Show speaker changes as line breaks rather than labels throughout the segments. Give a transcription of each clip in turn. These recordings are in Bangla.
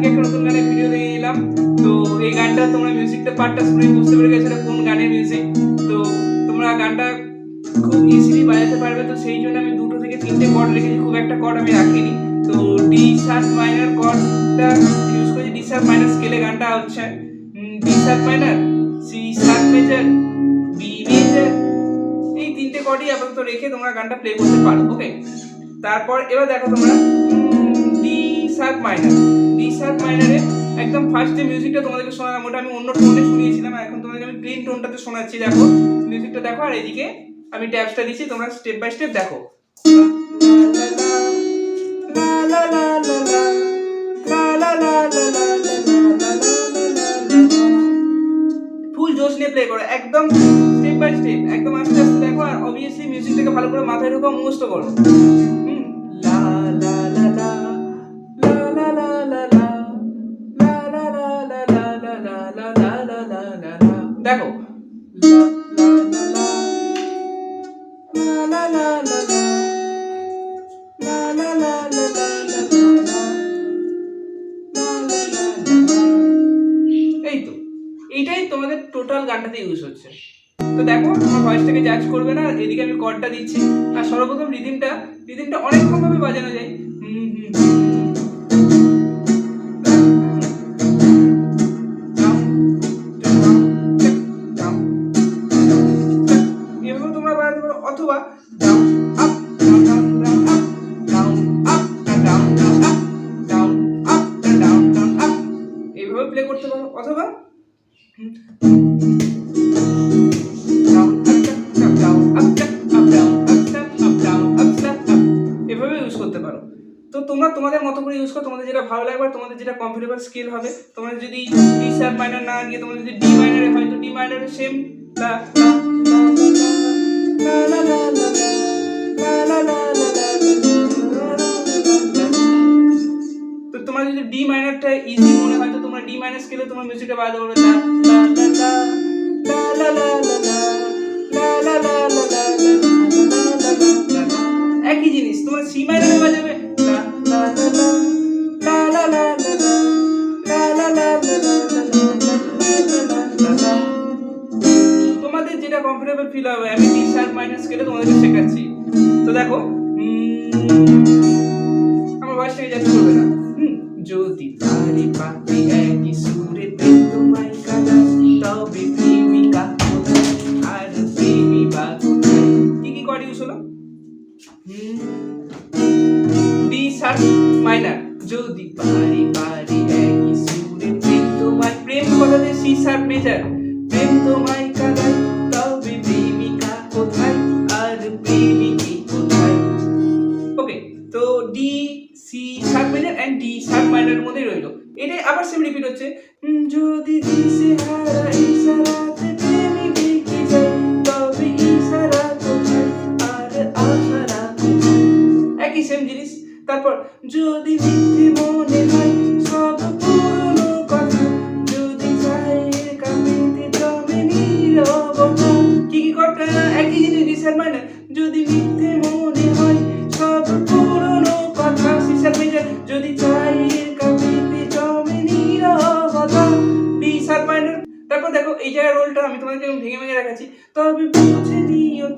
আজকে একটা নতুন গানের ভিডিও দিয়ে এলাম তো এই গানটা তোমরা মিউজিকটা পার্টটা শুনে বুঝতে পেরে গেছো কোন গানের মিউজিক তো তোমরা গানটা খুব ইজিলি বাজাতে পারবে, তো সেই জন্য আমি দুটো থেকে তিনটে কর্ড রেখেছি খুব একটা কর্ড আমি রাখিনি। তো ডি শার্প মাইনার কর্ডটা ইউজ করেছি ডি শার্প মাইনার স্কেলে গানটা হচ্ছে। D sharp minor C sharp major B major এই তিনটে কর্ডই আপাতত রেখে তোমরা গানটা প্লে করতে পারো ওকে তারপর এবার দেখো তোমরা ডি শার্প মাইনারে একদম ফার্স্ট যে মিউজিকটা তোমাদেরকে শোনালাম, ওটা আমি অন্য টোনে শুনিয়েছিলাম এখন তোমাদেরকে আমি গ্রিন টোনটাতে শোনাচ্ছি, দেখো। মিউজিকটা দেখো, আর এদিকে আমি ট্যাপসটা দিচ্ছি, তোমরা স্টেপ বাই স্টেপ দেখো। ফুল জোশ নিয়ে প্লে করো, একদম স্টেপ বাই স্টেপ একদম আস্তে আস্তে দেখো, আর অবভিয়াসলি মিউজিকটাকে ভালো করে মাথায় ঢোকাও, মুখস্থ করো। টোটাল গানটাতে ইউজ হচ্ছে। তো দেখো, আমার ভয়েসটাকে জাজ করবে না, এদিকে আমি কর্ডটা দিচ্ছি। আর সর্বপ্রথম রিদিমটা রিদিমটা অনেকক্ষণভাবে বাজানো যায়। অথবা প্লে অথবা এভাবে ইউজ করতে পারো তো তোমরা তোমাদের মতো করে ইউজ করো তোমাদের যেটা ভালো লাগবে তোমাদের যেটা কমফোর্টেবল স্কেল হবে তোমাদের যদি ডি স্যাপ মাইনার না গিয়ে তোমাদের যদি ডি মাইনারে হয় তো ডি মাইনারে সেম তো তোমার যদি ডি মাইনারটা ইজি মনে হয় তো ডি মাইনাস গেলে তোমার মিউজিকটা বাজাতে পারবে একই জিনিস তোমার সি মাইনাস বাজাবে তোমাদের যেটা কমফোর্টেবল ফিল হবে আমি ডি শার্প মাইনাস গেলে তোমাদেরকে শেখাচ্ছি তো দেখো ভয়েসটাকে করবে না? যদি পারি পাখি একই সুরে তোমায় কাদা তবে প্রেমিকা আর প্রেমী বা কি কি কর্ড ইউজ হলো? ডি শার্প মাইনার যদি পারি পারি একই সুরে তোমায় প্রেম কথাতে সি শার্প মেজার প্রেম তোমায় মেজার ডি সাব মাইনারের মধ্যেই রইল। এটাই আবার সেম রিপিট হচ্ছে। যদি দিশে হারা ইশারাতে প্রেমী দেখি তবে ইশারা আর আশারা একই সেম জিনিস। তারপর, যদি মিথ্যে ভেঙে ভেঙে রাখাচ্ছি তবে বুঝে দিও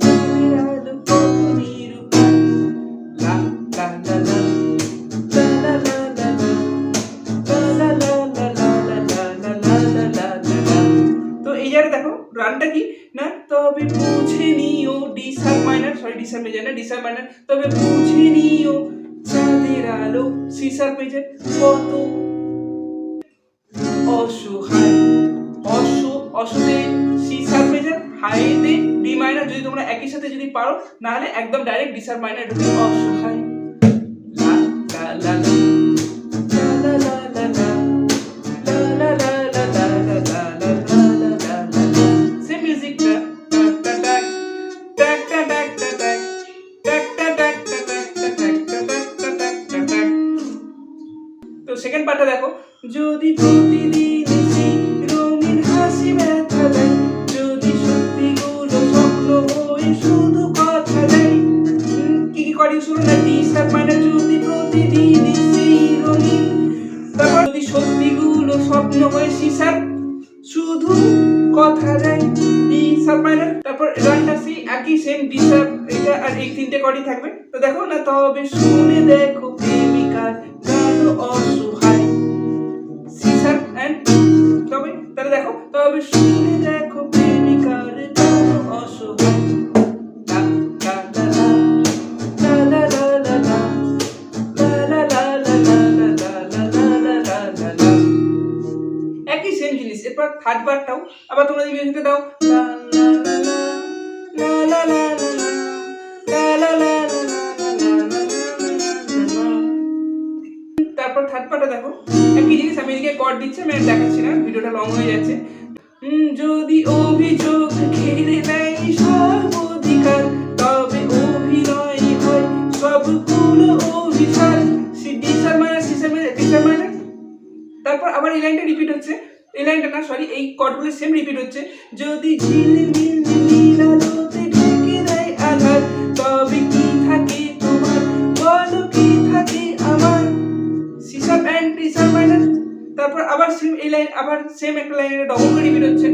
দেখো রানটা কি? না, তবে বুঝে নিও D sharp minor sorry D sharp major না ডি সার মাইনার তবে বুঝে নিও চাঁদের আলো সি সার মেজার কত হাইতে ডি মাইনার যদি তোমরা একই সাথে যদি পারো নাহলে একদম ডাইরেক্ট ডিসার মাইনার ঢুকে অসহায় লা লা লা তো সেকেন্ড পার্টটা দেখো যদি প্রতিদিন রঙিন হাসি ব্যথা দেয় হয়ে শুধু কথা উম, কি কি করি শুনুন না ডি শার্প মাইনার যদি প্রতিদিন রঙিন তারপর যদি সত্যি স্বপ্ন হয়ে সিসার শুধু কথা দেয় ডি সাব মাইনার তারপর গানটা সেই একই সেম ডি সাব এটা আর এই তিনটে কর্ডই থাকবে? তো দেখো না তবে শুনে দেখো এরপর থার্ড বারটাও আবার তোমরা যদি মিউজিকটা দাও। তারপর থার্ড পার্টটা দেখো। একই জিনিস আমি এদিকে কর দিচ্ছি, আমি দেখাচ্ছি না, ভিডিওটা লং হয়ে যাচ্ছে। যদি অভিযোগ ঘিরে নেয় সব অধিকার তবে অভিনয় হয় সব সবগুলো অভিসার। সি ডিসার মানে সি মানে ডিসার মানে তারপর আবার এই লাইনটা রিপিট হচ্ছে। এই লাইনটা না সরি এই কর্ডগুলো সেম রিপিট হচ্ছে। যদি ঝিলমিল নীল আলোতে ঢেকে তবে কি থাকে তোমার? বলো কি থাকে আমার? অ্যান্ড টিসার তারপর আবার সেম এই লাইন আবার সেম একটা লাইনে ডবল রিপিট হচ্ছে।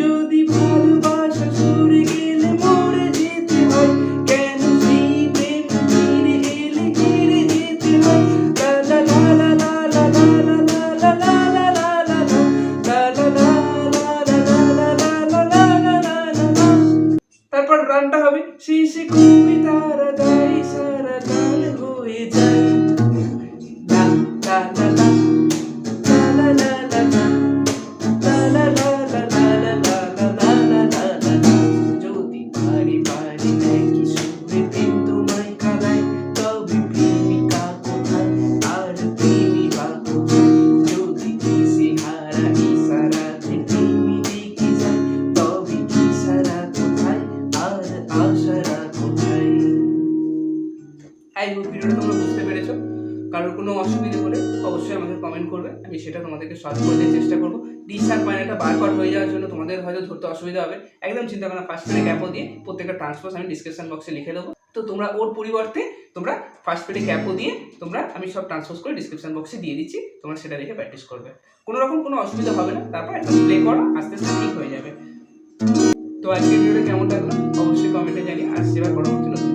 যদি ভালোবাসা কারোর কোনো অসুবিধে হলে অবশ্যই আমাকে কমেন্ট করবে, আমি সেটা তোমাদেরকে সলভ করে দেওয়ার চেষ্টা করব। ডি সার মাইনাটা বারবার হয়ে যাওয়ার জন্য তোমাদের হয়তো ধরতে অসুবিধা হবে। একদম চিন্তা করো ফার্স্ট পেডে ক্যাপও দিয়ে প্রত্যেকটা ট্রান্সপোজ আমি ডিসক্রিপশন বক্সে লিখে দেবো। তো তোমরা ওর পরিবর্তে তোমরা ফার্স্ট পেডে ক্যাপও দিয়ে তোমরা আমি সব ট্রান্সপোজ করে ডিসক্রিপশন বক্সে দিয়ে দিচ্ছি, তোমরা সেটা দেখে প্র্যাকটিস করবে। কোনো রকম কোনো অসুবিধা হবে না, তারপর একদম প্লে করো, আস্তে আস্তে ঠিক হয়ে যাবে। তো আজকের ভিডিওটা কেমন লাগল? অবশ্যই কমেন্টে জানি আর এবার পরবর্তী নতুন